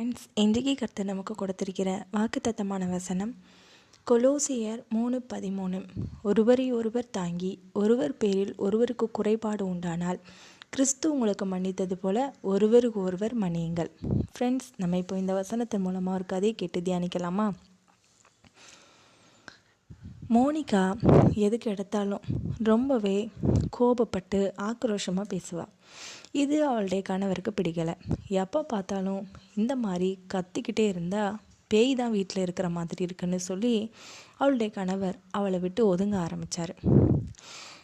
Friends இன்றைக்கு கருத்து நமக்கு கொடுத்திருக்கிற வாக்குத்தத்தமான வசனம் கொலோசியர் மூணு பதிமூணு. ஒருவரை ஒருவர் தாங்கி ஒருவர் பேரில் ஒருவருக்கு குறைபாடு உண்டானால் கிறிஸ்து உங்களுக்கு மன்னித்தது போல ஒருவருக்கு ஒருவர் மன்னியுங்கள். ஃப்ரெண்ட்ஸ் நம்ம இப்போ இந்த வசனத்தின் மூலமாக ஒரு கதையை கேட்டு தியானிக்கலாமா? மோனிகா எதுக்கு எடுத்தாலும் ரொம்பவே கோபப்பட்டு ஆக்ரோஷமாக பேசுவாள் இது அவளுடைய கணவருக்கு பிடிக்கலை. எப்போ பார்த்தாலும் இந்த மாதிரி கத்திக்கிட்டே இருந்தால் பேய் தான் வீட்டில் இருக்கிற மாதிரி இருக்குன்னு சொல்லி அவளுடைய கணவர் அவளை விட்டு ஒதுங்க ஆரம்பித்தார்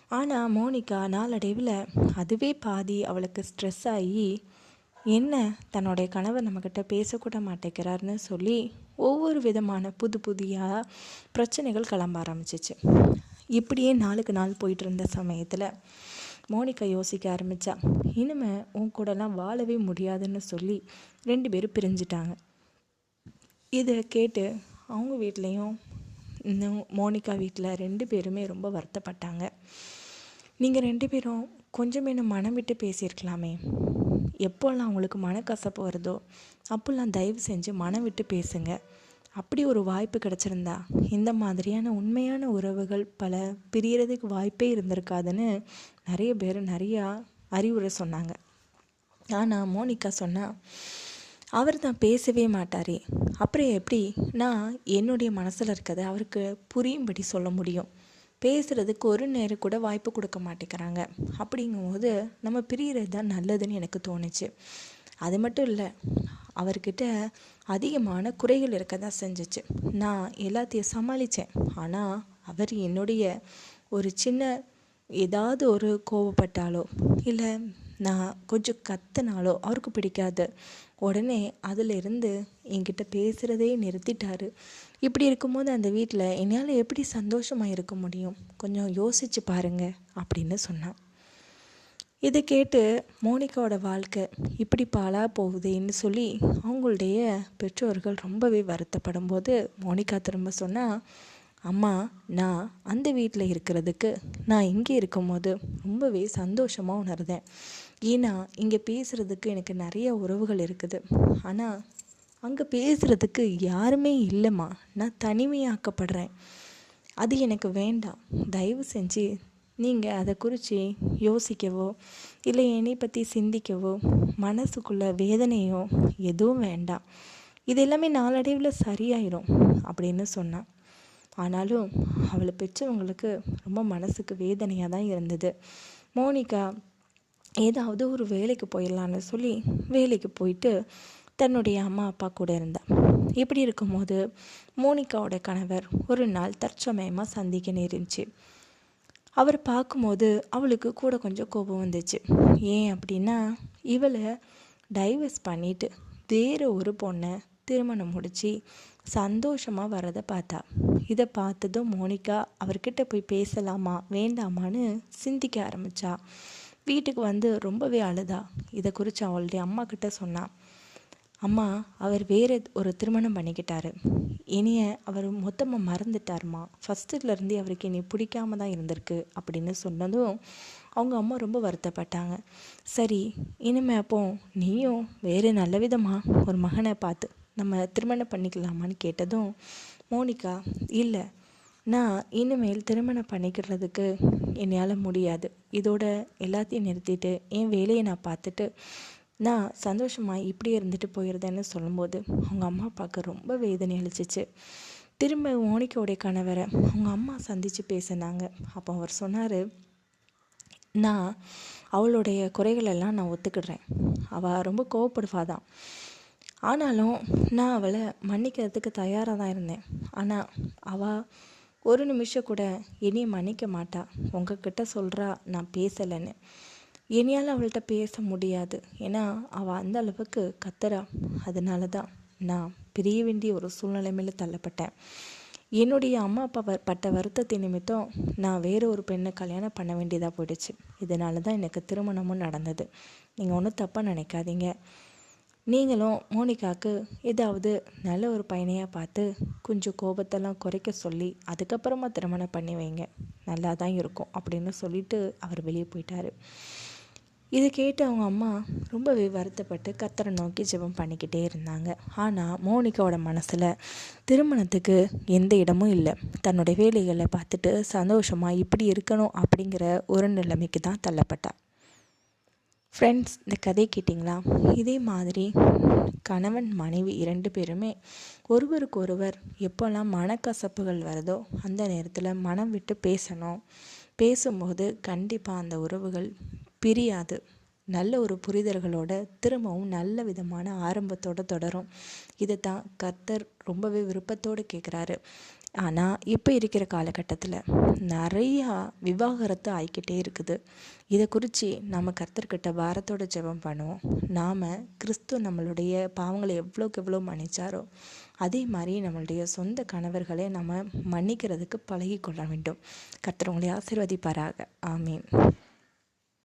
ஆனால் மோனிகா நாளடைவில் அதுவே பாதி அவளுக்கு ஸ்ட்ரெஸ் ஆகி என்ன தன்னுடைய கணவர் நம்மக்கிட்ட பேசக்கூட மாட்டேங்கிறாருன்னு சொல்லி ஒவ்வொரு விதமான புது புதிய பிரச்சனைகள் கிளம்ப ஆரம்பிச்சிச்சு. இப்படியே நாளுக்கு நாள் போயிட்டு இருந்த சமயத்தில் மோனிகா யோசிக்க ஆரம்பித்தா இனிமே உன் கூடலாம் வாழவே முடியாதுன்னு சொல்லி ரெண்டு பேரும் பிரிஞ்சிட்டாங்க. இதை கேட்டு அவங்க வீட்லேயும் இன்னும் மோனிகா வீட்டில் ரெண்டு பேருமே ரொம்ப வருத்தப்பட்டாங்க. நீங்கள் ரெண்டு பேரும் கொஞ்சமே மனம் விட்டு பேசியிருக்கலாமே. எப்போல்லாம் அவங்களுக்கு மனக்கசப்பு வருதோ அப்போல்லாம் தயவு செஞ்சு மனம் விட்டு பேசுங்க. அப்படி ஒரு வாய்ப்பு கிடச்சிருந்தா இந்த மாதிரியான உண்மையான உறவுகள் பல பிரியறதுக்கு வாய்ப்பே இருந்திருக்காதுன்னு நிறைய பேர் நிறையா அறிவுரை சொன்னாங்க. ஆனால் மோனிகா சொன்னால் அவர் தான் பேசவே மாட்டாரே. அப்புறம் எப்படி நான் என்னுடைய மனசில் இருக்கிறத அவருக்கு புரியும்படி சொல்ல முடியும்? பேசுகிறதுக்கு ஒரு நேரம் கூட வாய்ப்பு கொடுக்க மாட்டேங்கிறாங்க. அப்படிங்கும்போது நம்ம பிரிகிறது தான் நல்லதுன்னு எனக்கு தோணுச்சு. அது மட்டும் இல்லை அவர்கிட்ட அதிகமான குறைகள் இருக்க தான் செஞ்சிச்சு. நான் எல்லாத்தையும் சமாளித்தேன் ஆனால் அவர் என்னுடைய ஒரு சின்ன ஏதாவது ஒரு கோவப்பட்டாலோ இல்லை நான் கொஞ்சம் கத்துனாலோ அவருக்கு பிடிக்காது. உடனே அதிலிருந்து என்கிட்ட பேசுகிறதே நிறுத்திட்டாரு. இப்படி இருக்கும்போது அந்த வீட்டில் என்னால் எப்படி சந்தோஷமாக இருக்க முடியும்? கொஞ்சம் யோசிச்சு பாருங்க அப்படின்னு சொன்னான். இதை கேட்டு மோனிகாவோட வாழ்க்கை இப்படி பாலாக போகுதேன்னு சொல்லி அவங்களுடைய பெற்றோர்கள் ரொம்பவே வருத்தப்படும் போது மோனிகா திரும்ப சொன்னால் அம்மா நான் அந்த வீட்டில் இருக்கிறதுக்கு நான் இங்கே இருக்கும்போது ரொம்பவே சந்தோஷமாக உணர்ந்தேன். ஏன்னா இங்கே பேசுகிறதுக்கு எனக்கு நிறைய உறவுகள் இருக்குது. ஆனால் அங்கே பேசுகிறதுக்கு யாருமே இல்லைம்மா. நான் தனிமையாக்கப்படுறேன். அது எனக்கு வேண்டாம். தயவு செஞ்சு நீங்கள் அதை குறித்து யோசிக்கவோ இல்லை என்னை பற்றி சிந்திக்கவோ மனசுக்குள்ள வேதனையோ எதுவும் வேண்டாம். இது எல்லாமே நாளடைவில் சரியாயிடும் அப்படின்னு சொன்னான். ஆனாலும் அவளை பெற்றவங்களுக்கு ரொம்ப மனசுக்கு வேதனையாக தான் இருந்தது. மோனிகா ஏதாவது ஒரு வேலைக்கு போயிடலான்னு சொல்லி வேலைக்கு போயிட்டு தன்னுடைய அம்மா அப்பா கூட இருந்தாள் இப்படி இருக்கும்போது மோனிகாவோட கணவர் ஒரு நாள் தற்சமயமாக சந்திக்க நேரிச்சு அவர் பார்க்கும்போது அவளுக்கு கூட கொஞ்சம் கோபம் வந்துச்சு. ஏன் அப்படின்னா இவளை டைவர்ஸ் பண்ணிட்டு வேறு ஒரு பொண்ணை திருமணம் முடித்து சந்தோஷமாக வரதை பார்த்தா. இதை பார்த்ததும் மோனிகா அவர்கிட்ட போய் பேசலாமா வேண்டாமான்னு சிந்திக்க ஆரம்பித்தா வீட்டுக்கு வந்து ரொம்பவே அழுதா. இதை குறித்து அவளுடைய அம்மா கிட்ட சொன்னான் அம்மா அவர் வேறு ஒரு திருமணம் பண்ணிக்கிட்டாரு. இனிய அவர் மொத்தமாக மறந்துட்டாருமா. ஃபஸ்ட்டுலேருந்தே அவருக்கு இனி பிடிக்காம தான் இருந்திருக்கு அப்படின்னு சொன்னதும் அவங்க அம்மா ரொம்ப வருத்தப்பட்டாங்க. சரி இனிமே அப்போ நீயும் வேறு நல்ல விதமாக ஒரு மகனை பார்த்து நம்ம திருமணம் பண்ணிக்கலாமான்னு கேட்டதும் மோனிகா இல்லை நான் இனிமேல் திருமணம் பண்ணிக்கிறதுக்கு என்னால் முடியாது. இதோட எல்லாத்தையும் நிறுத்திட்டு என் வேலையை நான் பார்த்துட்டு நான் சந்தோஷமாக இப்படி இருந்துட்டு போயிருந்தேன்னு சொல்லும்போது அவங்க அம்மா அப்பாவுக்கு ரொம்ப வேதனை அழிச்சிச்சு திரும்ப மோனிக்காவுடைய கணவரை அவங்க அம்மா சந்தித்து பேசினாங்க. அப்போ அவர் சொன்னார் நான் அவளுடைய குறைகளெல்லாம் நான் ஒத்துக்கிடுறேன். அவள் ரொம்ப கோவப்படுவாதான். ஆனாலும் நான் அவளை மன்னிக்கிறதுக்கு தயாராக தான் இருந்தேன். ஆனால் அவள் ஒரு நிமிஷம் கூட இனியும் மன்னிக்க மாட்டா. உங்ககிட்ட சொல்கிறா நான் பேசலைன்னு. இனியால் அவள்கிட்ட பேச முடியாது. ஏன்னா அவள் அந்த அளவுக்கு கத்துறா. அதனால தான் நான் பிரிய வேண்டிய ஒரு சூழ்நிலைமையில் தள்ளப்பட்டேன். என்னுடைய அம்மா அப்பா பட்ட வருத்தத்தை நிமித்தம் நான் வேறு ஒரு பெண்ணை கல்யாணம் பண்ண வேண்டியதாக போயிடுச்சு. இதனால தான் எனக்கு திருமணமும் நடந்தது. நீங்கள் ஒன்றும் தப்பாக நினைக்காதீங்க. நீங்களும் மோனிகாவுக்கு ஏதாவது நல்ல ஒரு பையனையாக பார்த்து கொஞ்சம் கோபத்தெல்லாம் குறைக்க சொல்லி அதுக்கப்புறமா திருமணம் பண்ணி வைங்க. நல்லா தான் இருக்கும் அப்படின்னு சொல்லிட்டு அவர் வெளியே போயிட்டார். இதை கேட்டு அவங்க அம்மா ரொம்பவே வருத்தப்பட்டு கத்தரை நோக்கி ஜெபம் பண்ணிக்கிட்டே இருந்தாங்க. ஆனால் மோனிகாவோட மனசில் திருமணத்துக்கு எந்த இடமும் இல்லை. தன்னுடைய வேலைகளை பார்த்துட்டு சந்தோஷமாக இப்படி இருக்கணும் அப்படிங்கிற ஒரு நிலைமைக்கு தான் தள்ளப்பட்டாள் ஃப்ரெண்ட்ஸ் இந்த கதை கேட்டிங்களா? இதே மாதிரி கணவன் மனைவி இரண்டு பேருமே ஒருவருக்கொருவர் எப்போல்லாம் மனக்கசப்புகள் வருதோ அந்த நேரத்தில் மனம் விட்டு பேசணும். பேசும்போது கண்டிப்பாக அந்த உறவுகள் பிரியாது. நல்ல ஒரு புரிதல்களோட திரும்பவும் நல்ல விதமான ஆரம்பத்தோடு தொடரும். இதை தான் கர்த்தர் ரொம்பவே விருப்பத்தோடு கேட்குறாரு ஆனால் இப்போ இருக்கிற காலகட்டத்தில் நிறையா விவாகரத்து ஆகிக்கிட்டே இருக்குது. இதை குறித்து நம்ம கர்த்தர்கிட்ட பாரத்தோட ஜெபம் பண்ணுவோம். நாம் கிறிஸ்து நம்மளுடைய பாவங்களை எவ்வளோக்கு எவ்வளோ மன்னிச்சாரோ அதே மாதிரி நம்மளுடைய சொந்த கணவர்களை நம்ம மன்னிக்கிறதுக்கு பழகி கொள்ள வேண்டும். கர்த்தர் உங்களை ஆசிர்வதிப்பாராக. ஆமீன்.